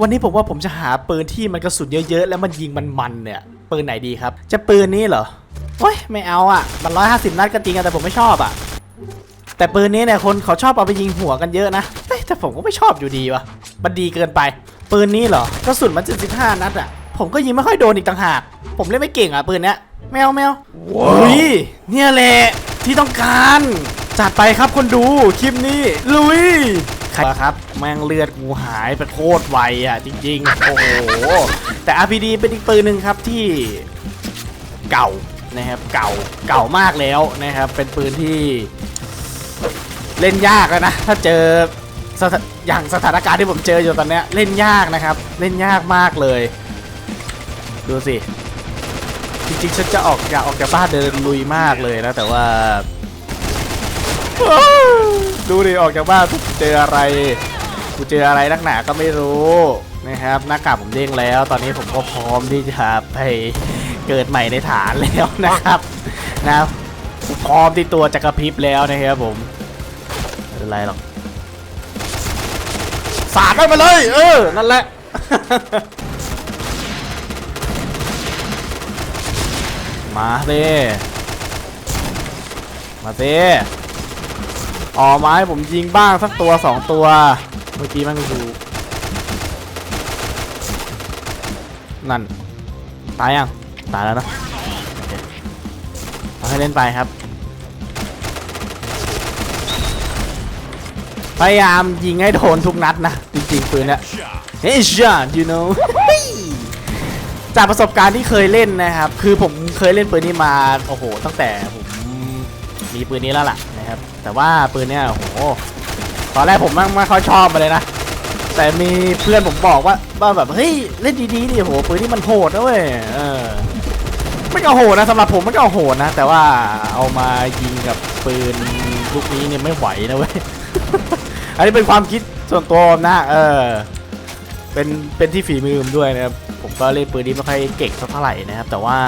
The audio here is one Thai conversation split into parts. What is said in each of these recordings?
วันนี้ผมว่าผมจะหาปืนที่มันกระสุนเยอะๆ แล้วมันยิงมันๆเนี่ยปืนไหนดีครับ จะปืนนี้เหรอโอ้ยไม่เอาอะมันร้อยห้าสิบนัดก็จริงอะแต่ผมไม่ชอบอะ แต่ปืนนี้เนี่ยคนเขาชอบเอาไปยิงหัวกันเยอะนะเฮ้ยแต่ผมก็ไม่ชอบอยู่ดีวะมันดีเกินไป ปืนนี้เหรอกระสุนมัน75นัดอะผมก็ยิงไม่ค่อยโดนอีกต่างหาก ผมเล่นไม่เก่งอะปืนเนี้ยแมวแมวอุ้ยเนี่ยแหละที่ต้องการจัดไปครับคนดูคลิปนี้ลุยใครครับ แม่งเลือดกูหายไปโคตรไวอะจริง ๆ โอ้โห แต่ RPD เป็นอีกปืนหนึ่งครับที่เก่านะครับเก่าเก่ามากแล้วนะครับ เป็นปืนที่เล่นยากนะ ถ้าเจออย่างสถานการณ์ที่ผมเจออยู่ตอนนี้เล่นยากนะครับ เล่นยากมากเลย ดูสิ จริงๆ ฉันจะออกอยากออกจากบ้านเดินลุยมากเลยนะ แต่ว่า ดูดิออกจากบ้านเจออะไร กูเจออะไรนักหนาก็ไม่รู้นะครับหน้ากากผมเด้งแล้ว ตอนนี้ผมก็พร้อมที่จะไปเกิดใหม่ในฐานแล้วนะครับนะพร้อมที่ตัวจะกระพริบแล้วนะครับผมไม่เป็นไรหรอกสาดเข้าไปเลย เออ นั่นแหละมาสิมาสิ อ๋อกมาให้ผมยิงบ้างสักตัวสองตัว เมื่อกี้มันดูนั่น ตายยัง ตายแล้วนะโอเอาให้เล่นไปครับ พยายามยิงให้โดนทุกนัดนะ จริงๆปืนเนี่ยเฮ้ยจ้า you know จากประสบการณ์ที่เคยเล่นนะครับ คือผมเคยเล่นปืนนี้มา โอ้โห ตั้งแต่ผมมีปืนนี้แล้วล่ะ แต่ว่าปืนเนี้ยโหตอนแรกผมไม่ไม่ค่อยชอบมาเลยนะ แต่มีเพื่อนผมบอกว่าว่าแบบเฮ้ยเล่นดีๆดิโหปืนนี้มันโหดนะเว้ยเออไม่ก็โหดนะสำหรับผมมันก็โหดนะ แต่ว่าเอามายิงกับปืนลูกนี้เนี่ยไม่ไหวนะเว้ยอันนี้เป็นความคิดส่วนตัวนะเออเป็นเป็นที่ฝีมือผมด้วยนะครับผมก็เล่นปืนนี้ไม่ค่อยเก่งสักเท่าไหร่นะครับ แต่ว่า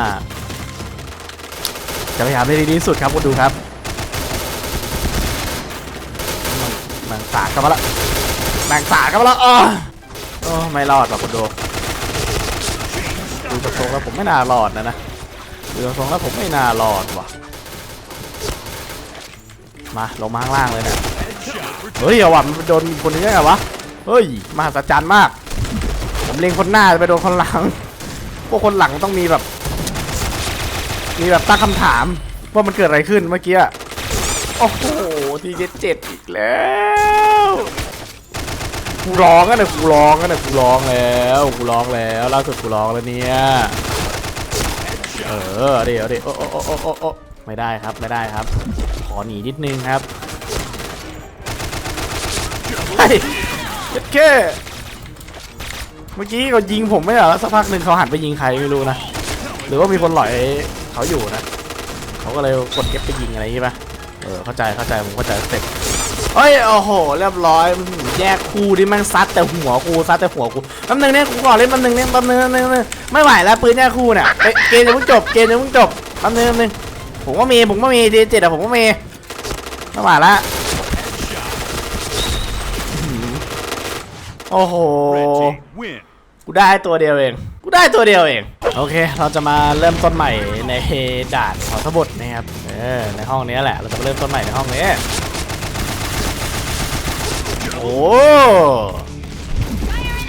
จะพยายามเล่นให้ดีที่สุดครับคุณดูครับนาง สาดเข้ามาละนางสาดเข้ามาละอ้อโอ้ไม่รอดหรอกคุณดูดูจากทรงแล้วผมไม่น่ารอดนะนะดูจากทรงแล้วผมไม่น่ารอดว่ะมาลงมาข้างล่างเลยเนี่ยเฮ้ยเอาว่ะมันโดนคนนี้ได้ไงวะเฮ้ยมหัศจรรย์มาก ผมเล็งคนหน้าจะไปโดนคนหลัง พวกคนหลังต้องมีแบบ มีแบบตั้งคำถาม ว่ามันเกิดอะไรขึ้นเมื่อกี้อะโอ้โหทีเจ็ดอีกแล้ว กูร้องกันนะกูร้องกันนะกูร้องแล้วกูร้องแล้วล่าสุดกูร้องแล้วเนี่ยเออเดี๋ยวเดี๋ยวโอ้โอ้โอ้โอ้โอ้ไม่ได้ครับไม่ได้ครับ ขอหนีนิดนึงครับเฮ้ยเจ็ดแค่เมื่อกี้เขายิงผมไม่เหรอสักพักหนึ่งเขาหันไปยิงใครไม่รู้นะหรือว่ามีคนหล่อยเขาอยู่นะเขาก็เลยกดเก็บไปยิงอะไรใช่ปะเออเข้าใจเข้าใจผมเข้าใจสเต็ป เฮ้ยโอ้โห เรียบร้อยแยกคู่ที่ม่งซัดแต่หัวกูซัดแต่หัวกูแป๊บนึงเนี่ยกูขอเล่นแป๊บนึงเนี่ยแป๊บนึงแป๊บนึงแป๊บนึงไม่ไหวแล้วปืนแยกคู่เนี่ยเอ้ยเกมจะเพิ่งจบเกมจะเพิ่งจบแป๊บนึงแป๊บนึงผมก็มีผมก็มีดีเจ็ดอะผมก็มีไม่ไหวละโอ้โหกูได้ตัวเดียวเองกูได้ตัวเดียวเองโอเค เราจะมาเริ่มต้นใหม่ในด่านหอสมุดนะครับเออในห้องนี้แหละเราจะเริ่มต้นใหม่ในห้องนี้ โอ้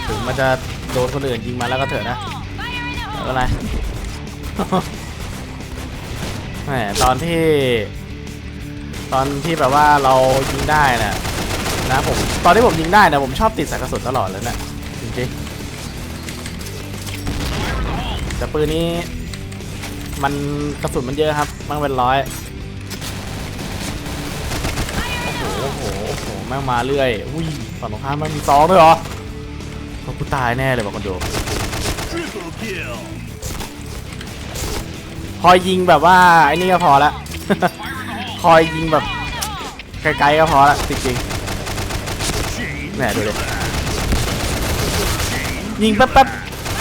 ถึงมันจะโดนคนอื่นยิงมาแล้วก็เถอะนะแล้วก็ไรแหมตอนที่ ตอนที่แบบว่าเรายิงได้น่ะนะผมตอนที่ผมยิงได้นะผมชอบติดสายกระสุนตลอดเลยนะจริงๆแต่ปืนนี้ มันกระสุนมันเยอะครับมันเป็นร้อย แม่งมาเรื่อยอุ้ยฝั่งตรงข้ามม่งมีซองด้วยเหรอเขากูตายแน่เลยบอกคนดูคอยยิงแบบว่าไอ้นี่ก็พอละคอยยิงแบบไกลๆก็พอละจริงๆแหมดูเลยยิงแป๊บ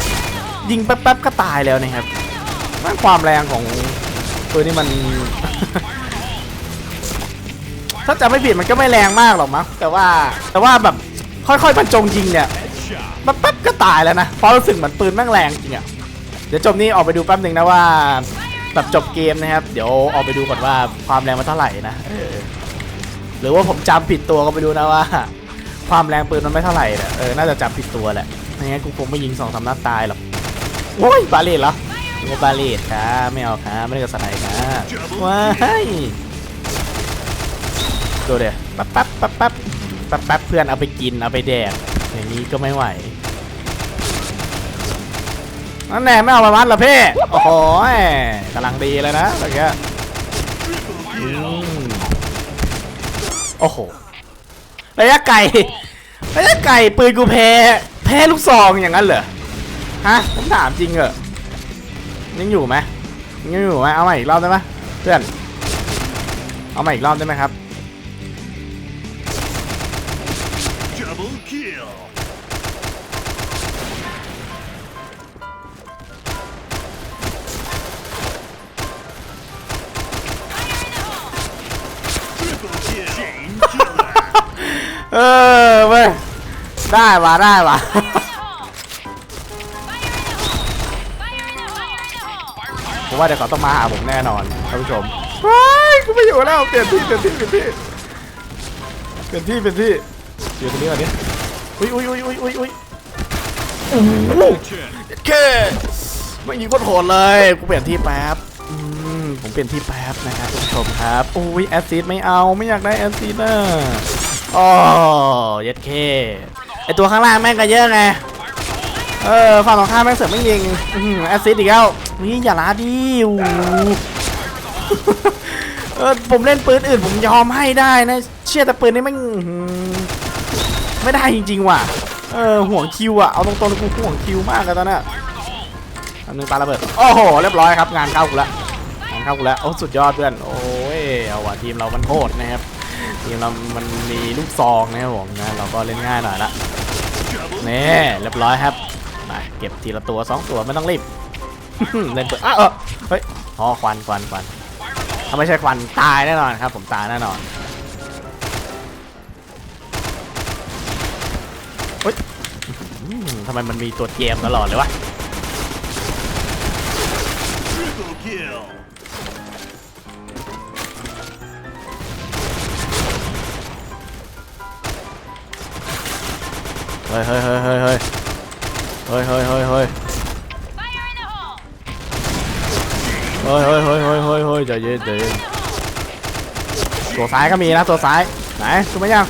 ๆยิงแป๊บๆก็ตายแล้วนะครับความแรงของปืนนี่มัน ถ้าจะไม่ผิดมันก็ไม่แรงมากหรอกมั้งแต่ว่าแต่ว่าแบบค่อยๆบรรจงยิงเนี่ย headshot. ปั๊บปั๊บก็ตายแล้วนะเพราะรู้สึกเหมือนปืนแม่งแรงจริงอะเดี๋ยวจบนี้ออกไปดูแป๊บหนึ่งนะว่าแบบจบเกมนะครับ เดี๋ยวออกไปดูก่อนว่าความแรงมันเท่าไหร่นะเออหรือว่าผมจำผิดตัวก็ไปดูนะว่า ความแรงปืนมันไม่เท่าไหร่นะเออน่าจะจำผิดตัวแหละไม่งั้นกูคงไม่ยิงสองสามนัดตายหรอกโอ้ยบาเลตเหรอไม่บาเลตครับไม่เอาครับไม่ได้กับสไนด์ครับว้าย ดูเดี๋ยวปั๊บปั๊บปั๊บปั๊บปั๊บปั๊บเพื่อนเอาไปกินเอาไปแดกอย่างนี้ก็ไม่ไหวนั่นแน่ไม่เอามาวัดเหรอเพ่โอ้โหกำลังดีเลยนะเมื่อกี้โอ้โหระยะไกลระยะไกลปืนกูแพ้แพ้ลูกซองอย่างนั้นเหรอฮะผมถามจริงเหรอยังอยู่ไหมยังอยู่ไหมเอาใหม่อีกรอบได้ไหมเพื่อนเอาใหม่อีกรอบได้ไหมครับ ออเว้ยได้ว่ะได้ว่ะ ผมว่าเดี๋ยวเขาต้องมาหาผมแน่นอนท่านผู้ชมว้ายกูไม่อยู่แล้วเปลี่ยนที่เปลี่ยนที่เปลี่ยนที่เปลี่ยนที่เปลี่ยนที่อยู่ตรงนี้ก่อนดิอุ้ยอุ้ยอุ้ยอุ้ยอุ้ยอุ้ยโอ้โหเคไม่ยิงโคตรโหดเลยกูเปลี่ยนที่แป๊บอืมผมเปลี่ยนที่แป๊บนะครับท่านผู้ชมครับอุ้ยแอซซิดไม่เอาไม่อยากได้แอซซิดนะ อ๋อเย็ดเคไอตัวข้างล่างแม่งก็เยอะไง เออฝั่งตรงข้ามแม่งเสือกไม่ยิงแอซซิดอีกแล้วนี่อย่าล้าดิวเออผมเล่นปืนอื่นผมยอมให้ได้นะ เชื่อแต่ปืนนี้แม่งไม่ได้จริงๆว่ะ เออห่วงคิวอะ เอาตรงๆกูห่วงคิวมากเลยตอนนี้อันนึงปาระเบิด โอ้โห เรียบร้อยครับ งานเข้ากูละงานเข้ากูละโอ้สุดยอดเพื่อน โอ้ย เอาว่ะทีมเรามันโหดนะครับ ทีมเรามันมีลูกซองนะครับผมนะเราก็เล่นง่ายหน่อยละนี่เรียบร้อยครับไปเก็บทีละตัวสองตัวไม่ต้องรีบเล่นเปิดอ้าเออเฮ้ยอ๋อควันควันควันถ้าไม่ใช่ควันตายแน่นอนครับ ผมตายแน่นอนเฮ้ยทำไมมันมีตัวเกมตลอดเลยวะ เฮ้ยเฮ้ยเฮ้ยเฮ้ยเฮ้ยเฮ้ยเฮ้ยเฮ้ยเฮ้ยเฮ้ยเฮ้ยเฮ้ยเฮ้ยเฮ้ยเฮ้ยใจเย็นใจเย็นตัวซ้ายก็มีนะตัวซ้ายไหนตัวไม่ยัง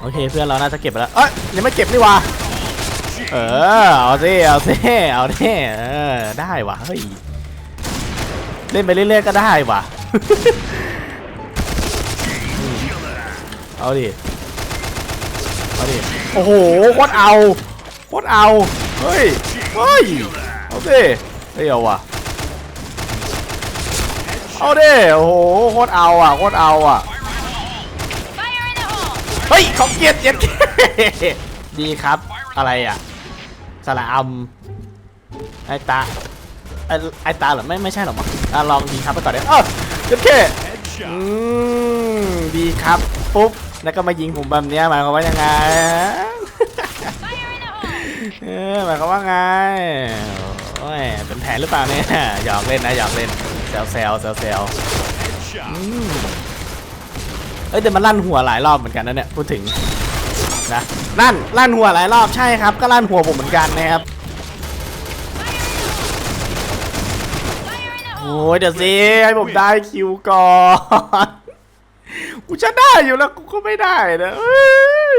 โอเคเพื่อนเราน่าจะเก็บไปแล้วเอ้ยยังไม่เก็บนี่วะเออเอาสิเอาสิเอาสิเออได้วะเฮ้ยเล่นไปเรื่อยๆก็ได้วะเอาดิ เอาดิโอ้โหโคตรเอาโคตรเอาเฮ้ยเฮ้ยเอาดิเฮ้ยเอาว่ะเอาดิโอ้โหโคตรเอาอะโคตรเอาอะเฮ้ยเขาเกียดเกียดดีครับอะไรอะสระอัมไอตาไอตาเหรอไม่ไม่ใช่หรอมั้งลองดีครับไปก่อนเดี๋ยวเออเกียดแค่อืมดีครับปุ๊บ แล้วก็มายิงผมแบบเนี้ยหมายความว่ายังไงเออหมายความว่าไงโอ้ยเป็นแผนหรือเปล่าเนี่ยหยอกเล่นนะหยอกเล่นแซวแซวแซวแซว Headshot. อืมเอ้ยแต่มันลั่นหัวหลายรอบเหมือนกันนะเนี่ยพูดถึงนะลั่นลั่นหัวหลายรอบใช่ครับ ก็ลั่นหัวผมเหมือนกันนะครับโอ้ยเดี๋ยวสิให้ผมได้คิวก่อน กูจะได้อยู่แล้วกูก็ไม่ได้นะเอ้ย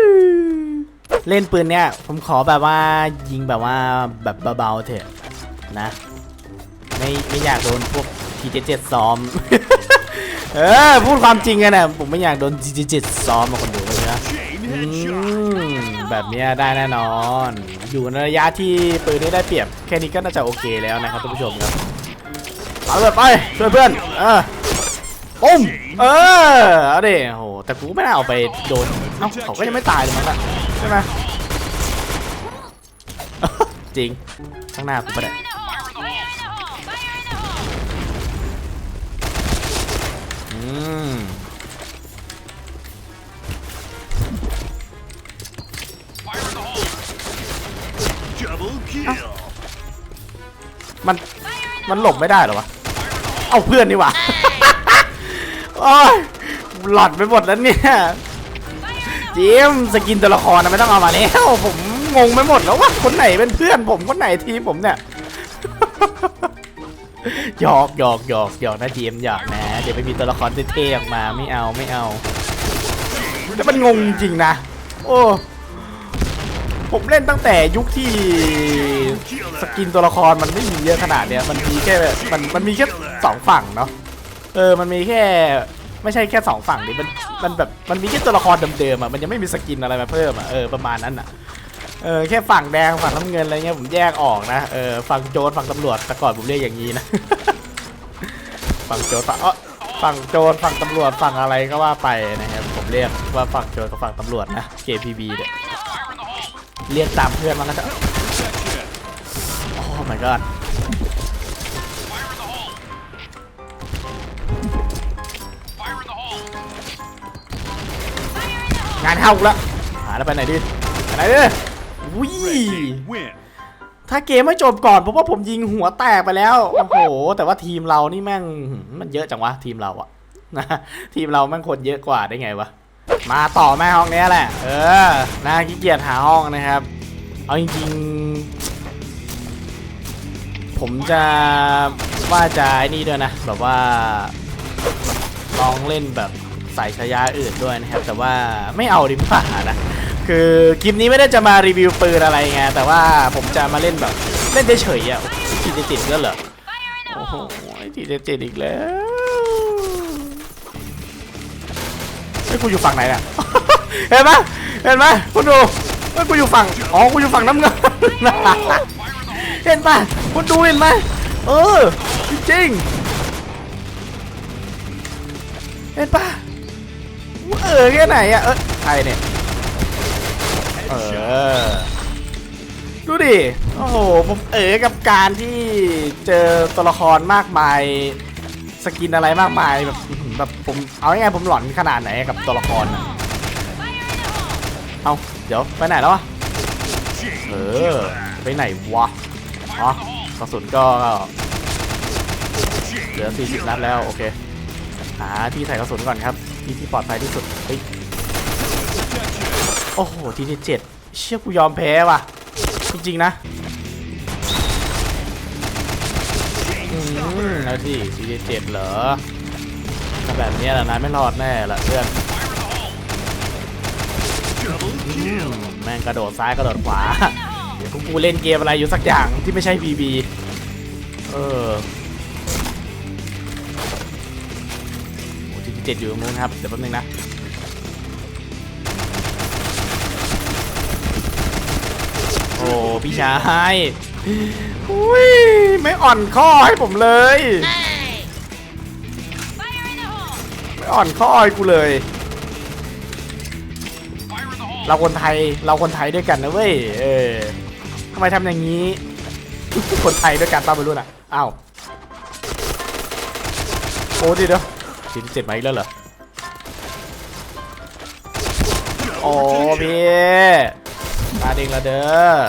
เล่นปืนเนี่ย ผมขอแบบว่ายิงแบบว่าแบบเบาๆเถอะนะ ไม่ไม่อยากโดนพวกทีเจ็ดซ้อม เออพูดความจริงกันนะผมไม่อยากโดนทีเจ็ดซ้อมมาคนดูเลยนะอืมแบบเนี้ยได้แน่นอน อยู่ในระยะที่ปืนนี้ได้เปรียบแค่นี้ก็น่าจะโอเคแล้วนะครับท่านผู้ชมครับเอาเลยไปช่วยเพื่อนเออ ปุ้มเออเอาดิโอ้โหแต่กูไม่น่าเอาไปโดนเอ้าเขาก็ยังไม่ตายเลยมั้งล่ะใช่ไหมจริงข้างหน้ากูไปะเนี่ยอืมมันมันหลบไม่ได้หรอวะ เอาเพื่อนนี่หวะ โอ้ยหลอดไปหมดแล้วเนี่ยจิมสกินตัวละครนะไม่ต้องเอามาแล้วผมงงไปหมดแล้วว่าคนไหนเป็นเพื่อนผมคนไหนทีผมเนี่ยหยอกหยอกหยอกหยอกนะจิมหยอกนะ เดี๋ยวไปมีตัวละครเท่ๆออกมาไม่เอาไม่เอาแต่มันงงจริงนะ โอ้ผมเล่นตั้งแต่ยุคที่สกินตัวละครมันไม่มีเยอะขนาดเนี้ยมันมีแค่มันมันมีแค่สองฝั่งเนาะ เออมันมีแค่ไม่ใช่แค่สองฝั่งดิมันมันแบบมันมีแค่ตัวละครเดิมๆอะมันยังไม่มีสกินอะไรมาเพิ่มอะเออประมาณนั้นอะเออแค่ฝั่งแดงฝั่งน้ำเงินอะไรเงี้ยผมแยกออกนะเออฝั่งโจรฝั่งตำรวจแต่ก่อนผมเรียกอย่างนี้นะ ฝั่งโจรฝั่งเออฝั่งโจรฝั่งตำรวจฝั่งอะไรก็ว่าไปนะครับผมเรียกว่าฝั่งโจรกับฝั่งตำรวจนะ KPB เนี่ยเรียกตามเพื่อนมันก็จะโอ้ my god านเข้าแล้วหาแล้วไปไหนดิไปไหนดิวิ Win. ถ้าเกมไม่จบก่อนเพราะว่าผมยิงหัวแตกไปแล้วโอ้โหแต่ว่าทีมเรานี่แม่งมันเยอะจังวะทีมเราอะนะทีมเราแม่งคนเยอะกว่าได้ไงวะมาต่อแม่ห้องเนี้ยแหละ เออน่าขี้เกียจหาห้องนะครับ เอาจริงๆ ผมจะว่าจะไอ้นี่ด้วยนะ แบบว่าลองเล่นแบบ ใส่ชายาอื่นด้วยนะครับ แต่ว่าไม่เอาดีกว่านะ คือคลิปนี้ไม่ได้จะมารีวิวปืนอะไรไงแต่ว่าผมจะมาเล่นแบบเล่นเฉยๆอะทีเจ็ดแล้วเหรอโอ้โหทีเจ็ดอีกแล้วไอ้กูอยู่ฝั่งไหนเนี่ยเห็นไหมเห็นไหมคุณดูเฮ้กูอยู่ฝั่งอ๋อกูอยู่ฝั่งน้ำเงินเห็นปะคุณดูเห็นไหมเออจริงเห็นปะ เออแค่ไหนอะเออใครเนี่ย เออ ดูดิ โอ้โห ผมเอ๋กับการที่เจอตัวละครมากมาย สกินอะไรมากมายแบบแบบผมเอาง่ายๆผมหลอนขนาดไหนกับตัวละครอะเอาเดี๋ยวไปไหนแล้ววะ เออ ไปไหนวะ อ๋อกระสุนก็เหลือ40นัดแล้ว โอเค หาที่ใส่กระสุนก่อนครับ ที่ที่ปลอดภัยที่สุดเฮ้ยโอ้โหทีที่เจ็ดเชี่ยกูยอมแพ้ว่ะ จริงๆนะอืมแล้วที่ทีที่เจ็ดเหรอถ้าแบบนี้แหละนายไม่รอดแน่ละเพื่อนแม่งกระโดดซ้ายกระโดดขวาเดี๋ยวกูเล่นเกมอะไรอยู่สักอย่างที่ไม่ใช่ BB เออ จ็ดอยู่ตรงนู้นครับ เดี๋ยวแป๊บนึงนะ โอ้พี่ชายอุ้ยไม่อ่อนข้อให้ผมเลย ไม่อ่อนข้อให้กูเลย เราคนไทยเราคนไทยด้วยกันนะเว้ยเออทำไมทำอย่างนี้ คนไทยด้วยกันป้าไม่รู้น่ะอ้าวโอ้ดิเดี๋ย วสิบเจ็ดมาอีกแล้วเหรอ โอ้พี่มาเด้งละเด้อ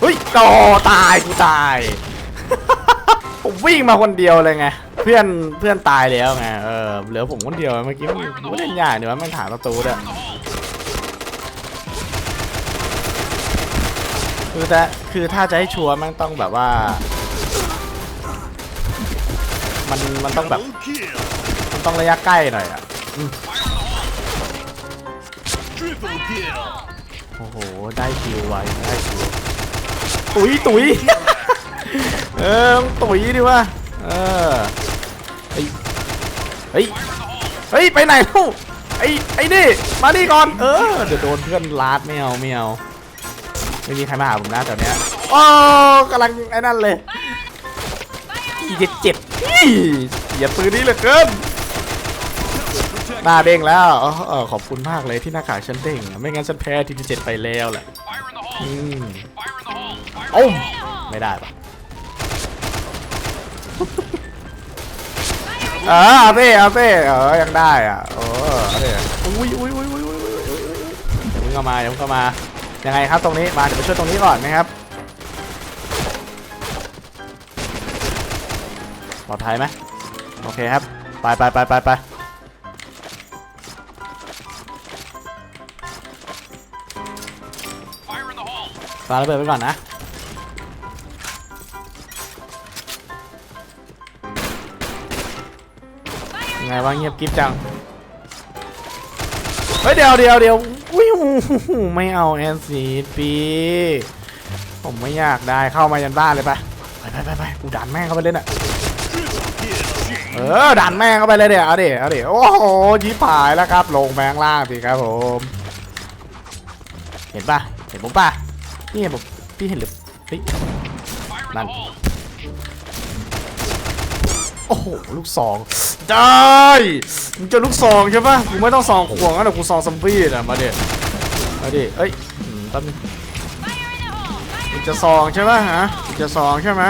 เฮ้ยโตตายกูตาย ผมวิ่งมาคนเดียวเลยไง เพื่อนเพื่อนตายแล้วไง เออ เหลือผมคนเดียวเมื่อกี้มันไม่เล่นยากเดี๋ยวมันถามประตูด้วย คือถ้าคือถ้าจะให้ชัวร์มันต้องแบบว่า มันมันต้องแบบมันต้องระยะใกล้หน่อยอะโอ้โห ได้คิวไว้ได้คิวตุ๋ยตุ๋ยเออตุ๋ยดิวะเออเฮ้ยเฮ้ยเฮ้ยไปไหนลูกไอ้ไอ้นี่มาดิก่อนเออเดี๋ยวโดนเพื่อนลาดไม่เอาไม่เอา ไม่มีใครมาหาผมนะแถวเนี้ยโอ้กำลังไอ้นั่นเลยอีเจ็ดเจ็ดอี้อย่าปืนนี้เหลือเกินหน้าเด้งแล้วเออเออขอบคุณมากเลยที่หน้ากากฉันเด้งไม่งั้นฉันแพ้ทีที่เจ็ดไปแล้วแหละอืมโอ้มไม่ได้ปะเออเอาสิเอาสิเออยังได้อะเออเอาดิอุ้ยอุ้ยอุ้ยอุ้ยอุ้ยอุ้ยอุ้ยอย่าเพิ่งเข้ามาอย่าเพิ่งเข้ามา ยังไงครับตรงนี้มาเดี๋ยวไปช่วยตรงนี้ก่อนนะครับปลอดภัยไหมโอเคครับ ไปไปไปไปไปปาระเบิดไปก่อนนะ ยังไงวะเงียบกิ๊บจัง เฮ้ยเดี๋ยวเดี๋ยวเดี๋ยว ไม่เอาแอนซีปีผมไม่อยากได้เข้ามายันบ้านเลยปะไปไปไปไปกูดันแม่งเข้าไปเลยน่ะเออดันแม่งเข้าไปเลยเดี๋ยวเอาเดี๋ยวเอาเดี๋ยวโอ้โหยิบหายแล้วครับ ลงแบงล่างสิครับผม เห็นปะเห็นผมปะพี่เห็นผมพี่เห็นหรือเฮ้ยนั่นโอ้โหลูกซองได้มึงจะลูกซองใช่ปะกูไม่ต้องซองขวงนะแต่กูซองซัมบี้นะมาเด็ด มาดิเอ้ยอืมแป๊บนึงมึงจะซองใช่ปะฮะมึงจะซองใช่ไหม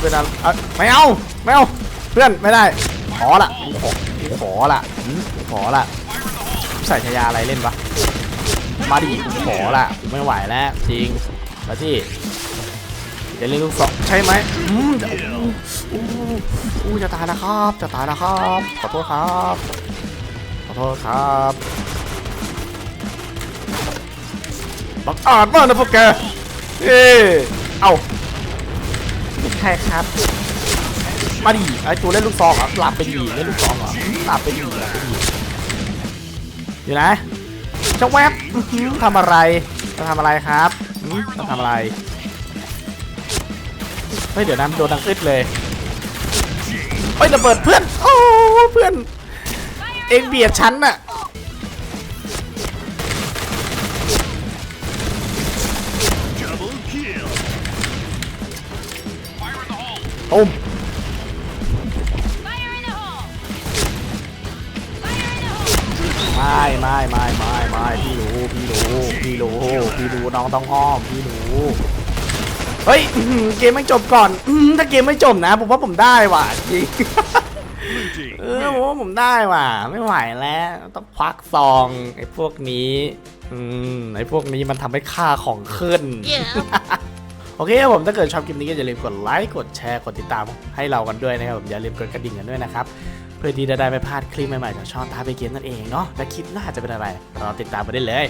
เป็นอะไรอะไม่เอาไม่เอาเพื่อนไม่ได้ ขอละขอขอละขอละใส่ชายาอะไรเล่นปะมาดิขอละไม่ไหวแล้วจริงมาที่จะเล่นลูกซองใช่ไหมอืมอู้อู้จะตายแล้วครับ จะตายแล้วครับ ขอโทษครับ ขอโทษครับ บังอาจมากนะพวกแก เอ้เอ้าไม่ใช่ครับ มาดิไอ้ตัวเล่นลูกซองเหรอหลับไปดีเล่นลูกซองเหรอหลับไปดีหลับไปดีอยู่ไหนเจ้าแวบอื้อหือทำอะไรจะทำอะไรครับหืมจะทำอะไรเฮ้ยเดี๋ยวนะโดนดังอึดเลยเฮ้ยระเบิดเพื่อน โอ้เพื่อน เองเบียดฉันน่ะ ตุ้มไม่ไม่ไม่ไม่ไม่พี่รู้พี่รู้พี่รู้พี่รู้น้องต้องอ้อมพี่รู้เฮ้ยอื้อหือเกมไม่จบก่อนอื้อหือถ้าเกมไม่จบนะผมว่าผมได้ว่ะจริง Blue team เออผมว่าผมได้ว่ะ ไม่ไหวแล้ว ต้องควักซองไอ้พวกนี้ อืมไอ้พวกนี้มันทำให้ค่าของขึ้น โอเคครับผมถ้าเกิดชอบคลิปนี้ก็อย่าลืมกดไลค์กดแชร์กดติดตามให้เรากันด้วยนะครับผมอย่าลืมกดกระดิ่งกันด้วยนะครับเพื่อที่จะได้ไม่พลาดคลิปใหม่ๆจากช่องท้าไปเกมนั่นเองเนาะและคลิปหน้าจะเป็นอะไรรอติดตามไปได้เลย